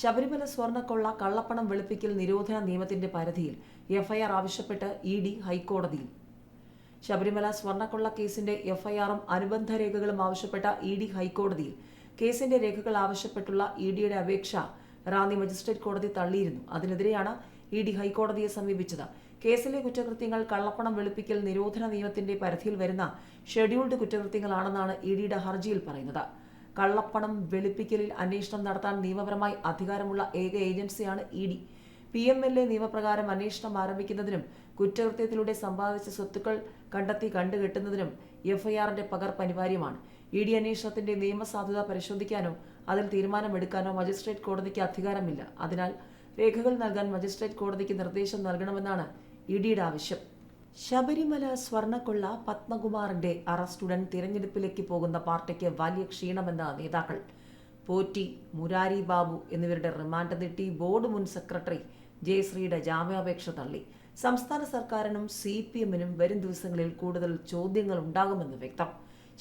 ശബരിമല സ്വർണക്കൊള്ള കള്ളപ്പണം വെളുപ്പിക്കൽ നിരോധന നിയമത്തിന്റെ പരിധിയിൽ എഫ്ഐആർ ആവശ്യപ്പെട്ട് ഇ ഡി ഹൈക്കോടതിയിൽ. ശബരിമല സ്വർണക്കൊള്ള കേസിന്റെ എഫ്ഐആറും അനുബന്ധ രേഖകളും ആവശ്യപ്പെട്ട ഇ ഡി ഹൈക്കോടതിയിൽ കേസിന്റെ രേഖകൾ ആവശ്യപ്പെട്ടുള്ള ഇ ഡിയുടെ അപേക്ഷ റാന്നി മജിസ്ട്രേറ്റ് കോടതി തള്ളിയിരുന്നു. അതിനെതിരെയാണ് ഇ ഡി ഹൈക്കോടതിയെ സമീപിച്ചത്. കേസിലെ കുറ്റകൃത്യങ്ങൾ കള്ളപ്പണം വെളുപ്പിക്കൽ നിരോധന നിയമത്തിന്റെ പരിധിയിൽ വരുന്ന ഷെഡ്യൂൾഡ് കുറ്റകൃത്യങ്ങളാണെന്നാണ് ഇ ഡിയുടെ ഹർജിയിൽ പറയുന്നത്. കള്ളപ്പണം വെളുപ്പിക്കലിൽ അന്വേഷണം നടത്താൻ നിയമപരമായി അധികാരമുള്ള ഏക ഏജൻസിയാണ് E D. P M L A നിയമപ്രകാരം അന്വേഷണം ആരംഭിക്കുന്നതിനും കുറ്റകൃത്യത്തിലൂടെ സമ്പാദിച്ച സ്വത്തുക്കൾ കണ്ടെത്തി കണ്ടുകെട്ടുന്നതിനും എഫ്ഐആറിന്റെ പകർപ്പ് അനിവാര്യമാണ്. ഇ ഡി അന്വേഷണത്തിന്റെ നിയമസാധുത പരിശോധിക്കാനോ അതിൽ തീരുമാനമെടുക്കാനോ മജിസ്ട്രേറ്റ് കോടതിക്ക് അധികാരമില്ല. അതിനാൽ രേഖകൾ നൽകാൻ മജിസ്ട്രേറ്റ് കോടതിക്ക് നിർദ്ദേശം നൽകണമെന്നാണ് ഇ ഡിയുടെ ആവശ്യം. ശബരിമല സ്വർണക്കൊള്ള പത്മകുമാറിന്റെ അറസ്റ്റുടൻ തിരഞ്ഞെടുപ്പിലേക്ക് പോകുന്ന പാർട്ടിക്ക് വലിയ ക്ഷീണമെന്ന് നേതാക്കൾ. പോറ്റി മുരാരി ബാബു എന്നിവരുടെ റിമാൻഡ് നീട്ടി ബോർഡ് മുൻ സെക്രട്ടറി ജയശ്രീയുടെ ജാമ്യാപേക്ഷ തള്ളി. സംസ്ഥാന സർക്കാരിനും സി പി എമ്മിനും വരും ദിവസങ്ങളിൽ കൂടുതൽ ചോദ്യങ്ങൾ ഉണ്ടാകുമെന്ന് വ്യക്തം.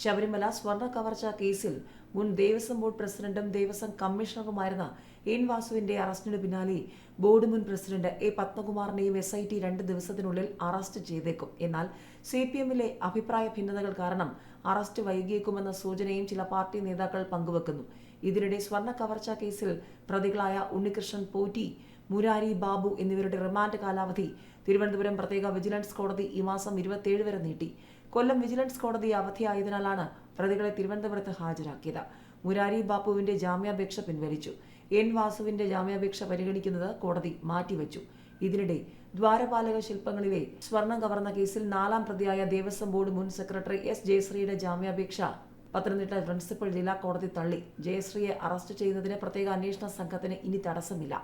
ശബരിമല സ്വർണ കവർച്ച കേസിൽ മുൻ ദേവസ്വം ബോർഡ് പ്രസിഡന്റും ദേവസ്വം കമ്മീഷണറുമായിരുന്ന എൻ വാസുവിന്റെ അറസ്റ്റിന് പിന്നാലെ ബോർഡ് മുൻ പ്രസിഡന്റ് എ പത്മകുമാറിനെയും എസ് ഐ ടി രണ്ട് ദിവസത്തിനുള്ളിൽ അറസ്റ്റ് ചെയ്തേക്കും. എന്നാൽ സി പി എമ്മിലെ അഭിപ്രായ ഭിന്നതകൾ കാരണം അറസ്റ്റ് വൈകിയേക്കുമെന്ന സൂചനയും ചില പാർട്ടി നേതാക്കൾ പങ്കുവെക്കുന്നു. ഇതിനിടെ സ്വർണ കവർച്ച കേസിൽ പ്രതികളായ ഉണ്ണികൃഷ്ണൻ പോറ്റി മുരാരി ബാബു എന്നിവരുടെ റിമാൻഡ് കാലാവധി. തിരുവനന്തപുരം പ്രത്യേക വിജിലൻസ് കോടതി ഈ മാസം ഇരുപത്തിയേഴ് വരെ നീട്ടി. കൊല്ലം വിജിലൻസ് കോടതി അവധിയായതിനാലാണ് പ്രതികളെ തിരുവനന്തപുരത്ത് ഹാജരാക്കിയത്. മുരാരി ബാബുവിന്റെ ജാമ്യാപേക്ഷ പിൻവലിച്ചു. എൻ വാസുവിന്റെ ജാമ്യാപേക്ഷ പരിഗണിക്കുന്നത് കോടതി മാറ്റിവെച്ചു. ഇതിനിടെ ദ്വാരപാലക ശില്പങ്ങളിലെ സ്വർണം കവർന്ന കേസിൽ നാലാം പ്രതിയായ ദേവസ്വം ബോർഡ് മുൻ സെക്രട്ടറി എസ് ജയശ്രീയുടെ ജാമ്യാപേക്ഷ. പത്തനംതിട്ട പ്രിൻസിപ്പൽ ജില്ലാ കോടതി തള്ളി. ജയശ്രീയെ അറസ്റ്റ് ചെയ്യുന്നതിന് പ്രത്യേക അന്വേഷണ സംഘത്തിന് ഇനി തടസ്സമില്ല.